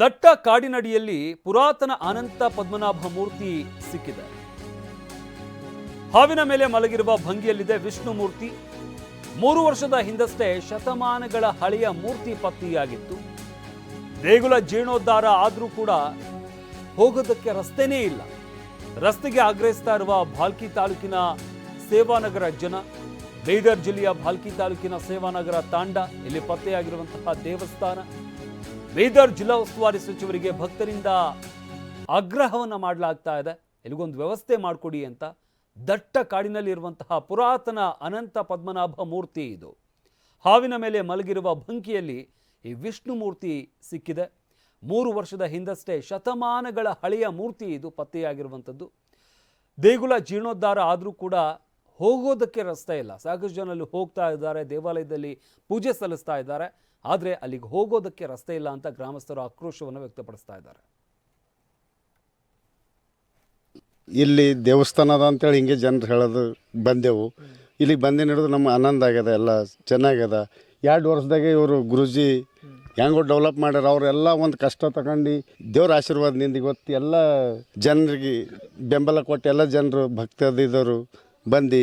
ದಟ್ಟ ಕಾಡಿನಡಿಯಲ್ಲಿ ಪುರಾತನ ಅನಂತ ಪದ್ಮನಾಭ ಮೂರ್ತಿ ಸಿಕ್ಕಿದೆ. ಹಾವಿನ ಮೇಲೆ ಮಲಗಿರುವ ಭಂಗಿಯಲ್ಲಿದೆ ವಿಷ್ಣು ಮೂರ್ತಿ ಮೂರು ವರ್ಷದ ಹಿಂದಷ್ಟೇ ಶತಮಾನಗಳ ಹಳೆಯ ಮೂರ್ತಿ ಪತ್ತೆಯಾಗಿತ್ತು ದೇಗುಲ ಜೀರ್ಣೋದ್ಧಾರ ಆದರೂ ಕೂಡ ಹೋಗೋದಕ್ಕೆ ರಸ್ತೆನೇ ಇಲ್ಲ. ರಸ್ತೆಗೆ ಆಗ್ರಹಿಸ್ತಾ ಇರುವ ಭಾಲ್ಕಿ ತಾಲೂಕಿನ ಸೇವಾನಗರ ಜನ, ಬೀದರ್ ಜಿಲ್ಲೆಯ ಭಾಲ್ಕಿ ತಾಲೂಕಿನ ಸೇವಾನಗರ ತಾಂಡ, ಇಲ್ಲಿ ಪತ್ತೆಯಾಗಿರುವಂತಹ ದೇವಸ್ಥಾನ ಬೀದರ್ ಜಿಲ್ಲಾ ಉಸ್ತುವಾರಿ ಸಚಿವರಿಗೆ ಭಕ್ತರಿಂದ ಆಗ್ರಹವನ್ನು ಮಾಡಲಾಗ್ತಾ ಇದೆ. ಎಲ್ಲಿಗೊಂದು ವ್ಯವಸ್ಥೆ ಮಾಡಿಕೊಡಿ ಅಂತ ದಟ್ಟ ಕಾಡಿನಲ್ಲಿ ಇರುವಂತಹ ಪುರಾತನ ಅನಂತ ಪದ್ಮನಾಭ ಮೂರ್ತಿ ಇದು. ಹಾವಿನ ಮೇಲೆ ಮಲಗಿರುವ ಭಂಕಿಯಲ್ಲಿ ಈ ವಿಷ್ಣು ಮೂರ್ತಿ ಸಿಕ್ಕಿದೆ. ಮೂರು ವರ್ಷದ ಹಿಂದಷ್ಟೇ ಶತಮಾನಗಳ ಹಳೆಯ ಮೂರ್ತಿ ಇದು ಪತ್ತೆಯಾಗಿರುವಂಥದ್ದು. ದೇಗುಲ ಜೀರ್ಣೋದ್ಧಾರ ಆದರೂ ಕೂಡ ಹೋಗೋದಕ್ಕೆ ರಸ್ತೆ ಇಲ್ಲ. ಸಾಕಷ್ಟು ಜನ ಅಲ್ಲಿ ಹೋಗ್ತಾ ಇದ್ದಾರೆ, ದೇವಾಲಯದಲ್ಲಿ ಪೂಜೆ ಸಲ್ಲಿಸ್ತಾ ಇದ್ದಾರೆ. ಆದರೆ ಅಲ್ಲಿಗೆ ಹೋಗೋದಕ್ಕೆ ರಸ್ತೆ ಇಲ್ಲ ಅಂತ ಗ್ರಾಮಸ್ಥರು ಆಕ್ರೋಶವನ್ನು ವ್ಯಕ್ತಪಡಿಸ್ತಾ ಇದ್ದಾರೆ. ಇಲ್ಲಿ ದೇವಸ್ಥಾನದ ಅಂತೇಳಿ ಹಿಂಗೆ ಜನರು ಹೇಳೋದು ಬಂದೆವು. ಇಲ್ಲಿಗೆ ಬಂದು ಹಿಡಿದು ನಮ್ಮ ಆನಂದ ಆಗ್ಯದ, ಎಲ್ಲ ಚೆನ್ನಾಗ್ಯದ. ಎರಡು ವರ್ಷದಾಗೆ ಇವರು ಗುರುಜಿ ಹೆಂಗೋ ಡೆವಲಪ್ ಮಾಡ್ಯಾರ. ಅವರೆಲ್ಲ ಒಂದು ಕಷ್ಟ ತಗೊಂಡು ದೇವ್ರ ಆಶೀರ್ವಾದದಿಂದ ಇವತ್ತು ಎಲ್ಲ ಜನರಿಗೆ ಬೆಂಬಲ ಕೊಟ್ಟು ಎಲ್ಲ ಜನರು ಭಕ್ತದಿದ್ದವರು ಬಂದು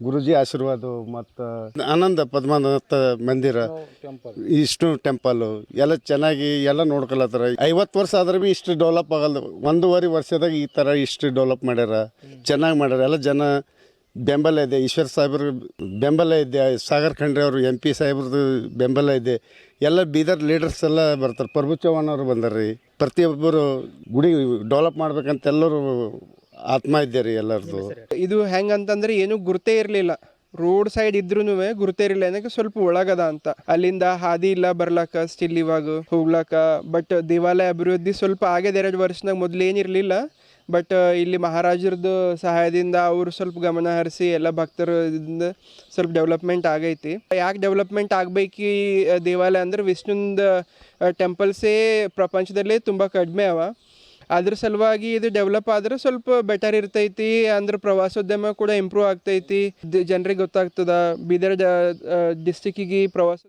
ಗುರುಜಿ ಆಶೀರ್ವಾದ ಮತ್ತು ಆನಂದ ಪದ್ಮನಾಥ ಮಂದಿರ ಇಷ್ಟು ಟೆಂಪಲ್ಲು ಎಲ್ಲ ಚೆನ್ನಾಗಿ ಎಲ್ಲ ನೋಡ್ಕೊಳತ್ತಾರ. ಐವತ್ತು ವರ್ಷ ಆದ್ರೆ ಭೀ ಇಷ್ಟು ಡೆವಲಪ್ ಆಗಲ್ಲ ಒಂದೂವರೆ ವರ್ಷದಾಗ ಈ ಥರ ಇಷ್ಟು ಡೆವಲಪ್ ಮಾಡ್ಯಾರ. ಚೆನ್ನಾಗಿ ಮಾಡ್ಯಾರ. ಎಲ್ಲ ಜನ ಬೆಂಬಲ ಇದೆ. ಈಶ್ವರ್ ಸಾಹೇಬ್ರ ಬೆಂಬಲ ಇದೆ. ಸಾಗರ್ ಖಂಡ್ರೆ ಅವರು ಎಂ ಪಿ ಸಾಹೇಬ್ರದ್ದು ಬೆಂಬಲ ಇದೆ. ಎಲ್ಲ ಬೀದರ್ ಲೀಡರ್ಸ್ ಎಲ್ಲ ಬರ್ತಾರೆ. ಪ್ರಭು ಚೌಹಾಣ್ ಅವರು ರೀ ಪ್ರತಿಯೊಬ್ಬರು ಗುಡಿ ಡೆವಲಪ್ ಮಾಡ್ಬೇಕಂತ ಎಲ್ಲರೂ ಆತ್ಮ ರೀ ಎಲ್ಲರದು ಇದು ಹೆಂಗಂತಂದ್ರೆ ಏನು ಗುರುತೇ ಇರಲಿಲ್ಲ. ರೋಡ್ ಸೈಡ್ ಇದ್ರೂ ಗುರುತೇ ಇರಲಿಲ್ಲ. ಏನಕ್ಕೆ ಸ್ವಲ್ಪ ಒಳಗದ ಅಂತ. ಅಲ್ಲಿಂದ ಹಾದಿ ಇಲ್ಲ ಬರ್ಲಾಕ ಸ್ಟಿಲ್ ಇವಾಗ ಹೋಗ್ಲಾಕ ಬಟ್ ದೇವಾಲಯ ಅಭಿವೃದ್ಧಿ ಸ್ವಲ್ಪ ಆಗ್ಯದ ಎರಡು ವರ್ಷನಾಗ ಮೊದ್ಲು ಏನಿರಲಿಲ್ಲ ಬಟ್ ಇಲ್ಲಿ ಮಹಾರಾಜರದ್ದು ಸಹಾಯದಿಂದ ಅವರು ಸ್ವಲ್ಪ ಗಮನ ಹರಿಸಿ ಎಲ್ಲ ಭಕ್ತರಿಂದ ಸ್ವಲ್ಪ ಡೆವಲಪ್ಮೆಂಟ್ ಆಗೈತಿ. ಯಾಕೆ ಡೆವಲಪ್ಮೆಂಟ್ ಆಗ್ಬೇಕು ದೇವಾಲಯ ಅಂದ್ರೆ ವಿಷ್ಣುಂದ ಟೆಂಪಲ್ಸೇ ಪ್ರಪಂಚದಲ್ಲೇ ತುಂಬ ಕಡಿಮೆ ಅವ. ಅದ್ರ ಸಲುವಾಗಿ ಇದು ಡೆವಲಪ್ ಆದ್ರೆ ಸ್ವಲ್ಪ ಬೆಟರ್ ಇರ್ತೈತಿ, ಅಂದ್ರೆ ಪ್ರವಾಸೋದ್ಯಮ ಕೂಡ ಇಂಪ್ರೂವ್ ಆಗ್ತೈತಿ. ಜನರಿಗೆ ಗೊತ್ತಾಗ್ತದ, ಬೀದರ್ ಡಿಸ್ಟಿಕ್ಕಿಗೆ ಪ್ರವಾಸ